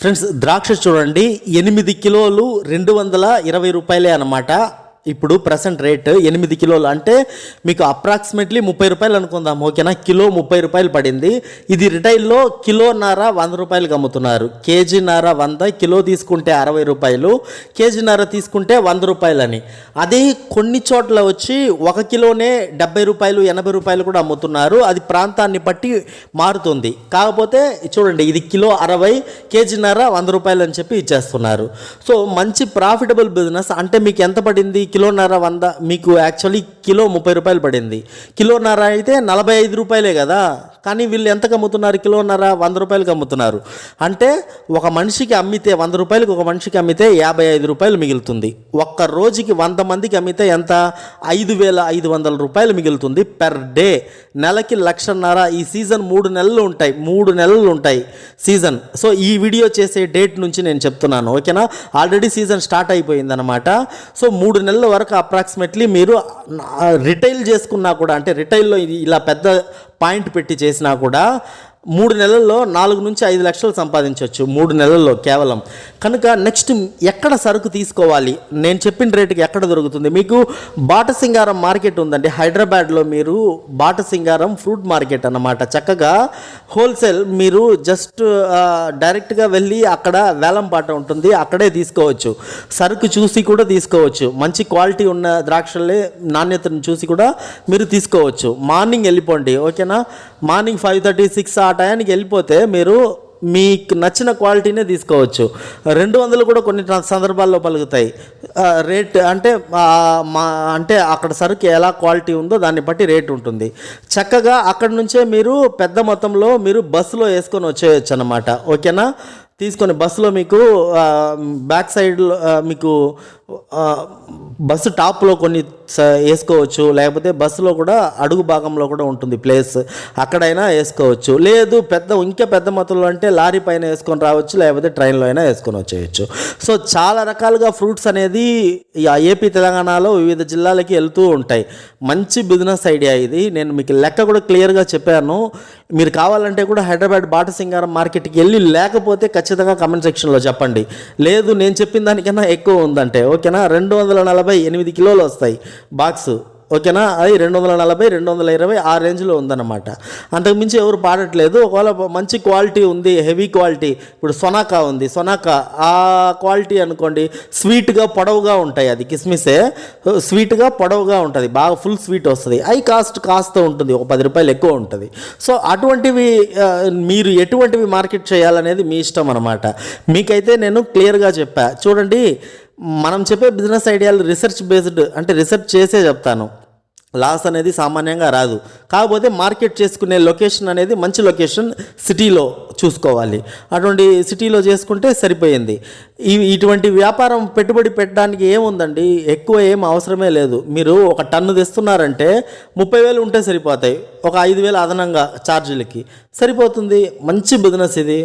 Friends ద్రాక్ష చూడండి. ఎనిమిది కిలోలు రెండు వందల ఇరవై రూపాయలే అన్నమాట. ఇప్పుడు ప్రజెంట్ రేట్ ఎనిమిది కిలోలు అంటే మీకు అప్రాక్సిమేట్లీ ముప్పై రూపాయలు అనుకుందాం ఓకేనా? కిలో ముప్పై రూపాయలు పడింది. ఇది రిటైల్లో కిలోన్నర వంద రూపాయలకు అమ్ముతున్నారు. కేజీ నార వంద కిలో తీసుకుంటే అరవై రూపాయలు కేజీ నార తీసుకుంటే వంద రూపాయలని. అదే కొన్ని చోట్ల వచ్చి ఒక కిలోనే డెబ్బై రూపాయలు ఎనభై రూపాయలు కూడా అమ్ముతున్నారు. అది ప్రాంతాన్ని బట్టి మారుతుంది. కాకపోతే చూడండి ఇది కిలో అరవై కేజీ నార వంద రూపాయలు అని చెప్పి ఇచ్చేస్తున్నారు. సో మంచి ప్రాఫిటబుల్ బిజినెస్ అంటే మీకు ఎంత పడింది? కిలోన్నర వంద మీకు యాక్చువల్లీ కిలో ముప్పై రూపాయలు పడింది. కిలోన్నర అయితే నలభై ఐదు రూపాయలే కదా? కానీ వీళ్ళు ఎంతకు అమ్ముతున్నారు? కిలోన్నర వంద రూపాయలకి అమ్ముతున్నారు. అంటే ఒక మనిషికి అమ్మితే వంద రూపాయలకు ఒక మనిషికి అమ్మితే యాభై ఐదు రూపాయలు మిగులుతుంది. ఒక్క రోజుకి వంద మందికి అమ్మితే ఎంత? ఐదు వేల ఐదు వందల రూపాయలు మిగులుతుంది పెర్ డే నెలకి లక్షన్నర ఈ సీజన్ మూడు నెలలు ఉంటాయి. మూడు నెలలు ఉంటాయి సీజన్. సో ఈ వీడియో చేసే డేట్ నుంచి నేను చెప్తున్నాను. ఓకేనా? ఆల్రెడీ సీజన్ స్టార్ట్ అయిపోయిందనమాట సో మూడు నెలల వరకు అప్రాక్సిమేట్లీ మీరు రిటైల్ చేసుకున్నా కూడా అంటే రిటైల్లో ఇలా పెద్ద పాయింట్ పెట్టి చేసినా కూడా మూడు నెలల్లో నాలుగు నుంచి ఐదు లక్షలు సంపాదించవచ్చు మూడు నెలల్లో కేవలం. కనుక నెక్స్ట్ ఎక్కడ సరుకు తీసుకోవాలి? నేను చెప్పిన రేటుకి ఎక్కడ దొరుకుతుంది? మీకు బాటసింగారం మార్కెట్ ఉందండి. హైదరాబాద్లో మీరు బాటసింగారం ఫ్రూట్ మార్కెట్ అన్నమాట. చక్కగా హోల్సేల్ మీరు జస్ట్ డైరెక్ట్గా వెళ్ళి అక్కడ వేలం పాట ఉంటుంది అక్కడే తీసుకోవచ్చు. సరుకు చూసి కూడా తీసుకోవచ్చు. మంచి క్వాలిటీ ఉన్న ద్రాక్షలే నాణ్యతను చూసి కూడా మీరు తీసుకోవచ్చు. మార్నింగ్ వెళ్ళిపోండి ఓకేనా? మార్నింగ్ ఫైవ్ థర్టీ సిక్స్ ఆ టయానికి వెళ్ళిపోతే మీరు మీకు నచ్చిన క్వాలిటీనే తీసుకోవచ్చు. రెండు వందలు కూడా కొన్ని సందర్భాల్లో పలుకుతాయి. రేట్ అంటే మా అంటే అక్కడ సరుకు ఎలా క్వాలిటీ ఉందో దాన్ని బట్టి రేట్ ఉంటుంది. చక్కగా అక్కడ నుంచే మీరు పెద్ద మొత్తంలో మీరు బస్సులో వేసుకొని వచ్చేయచ్చు అనమాట ఓకేనా? తీసుకొని బస్సులో మీకు బ్యాక్ సైడ్లో మీకు బస్సు టాప్లో కొన్ని స- వేసుకోవచ్చు. లేకపోతే బస్సులో కూడా అడుగు భాగంలో కూడా ఉంటుంది ప్లేస్. అక్కడైనా వేసుకోవచ్చు. లేదు పెద్ద ఇంకా పెద్ద మొత్తంలో అంటే లారీ పైన వేసుకొని రావచ్చు. లేకపోతే ట్రైన్లో అయినా వేసుకొని వచ్చేయచ్చు. సో చాలా రకాలుగా ఫ్రూట్స్ అనేది ఏపీ తెలంగాణలో వివిధ జిల్లాలకి వెళ్తూ ఉంటాయి. మంచి బిజినెస్ ఐడియా ఇది. నేను మీకు లెక్క కూడా క్లియర్గా చెప్పాను. మీరు కావాలంటే కూడా హైదరాబాద్ బాటసింగారం మార్కెట్కి వెళ్ళి లేకపోతే ఖచ్చితంగా కమెంట్ సెక్షన్లో చెప్పండి. లేదు నేను చెప్పిన దానికన్నా ఎక్కువ ఉందంటే. ఓకే? ఓకేనా? రెండు వందల నలభై ఎనిమిది కిలోలు వస్తాయి బాక్స్. ఓకేనా? అది రెండు వందల నలభై రెండు వందల ఇరవై ఆ రేంజ్లో ఉందన్నమాట. అంతకుమించి ఎవరు పాడట్లేదు. ఒకవేళ మంచి క్వాలిటీ ఉంది హెవీ క్వాలిటీ ఇప్పుడు సొనాకా ఉంది. సొనాకా ఆ క్వాలిటీ అనుకోండి స్వీట్గా పొడవుగా ఉంటాయి అది కిస్మిసే. స్వీట్గా పొడవుగా ఉంటుంది. బాగా ఫుల్ స్వీట్ వస్తుంది. అవి కాస్ట్ కాస్త ఉంటుంది. ఒక పది రూపాయలు ఎక్కువ ఉంటుంది. సో అటువంటివి మీరు ఎటువంటివి మార్కెట్ చేయాలనేది మీ ఇష్టం అనమాట మీకైతే నేను క్లియర్గా చెప్పా. చూడండి మనం చెప్పే బిజినెస్ ఐడియాలు రీసెర్చ్ బేస్డ్ అంటే రీసెర్చ్ చేసే చెప్తాను. లాస్ అనేది సామాన్యంగా రాదు. కాకపోతే మార్కెట్ చేసుకునే లొకేషన్ అనేది మంచి లొకేషన్ సిటీలో చూసుకోవాలి. అటువంటి సిటీలో చేసుకుంటే సరిపోయింది. ఈ ఇటువంటి వ్యాపారం పెట్టుబడి పెట్టడానికి ఏముందండి? ఎక్కువ ఏం అవసరమే లేదు. మీరు ఒక టన్ను తెస్తున్నారంటే ముప్పై వేలు ఉంటే సరిపోతాయి. ఒక ఐదు వేలు అదనంగా ఛార్జీలకి సరిపోతుంది? మంచి బిజినెస్ ఇది.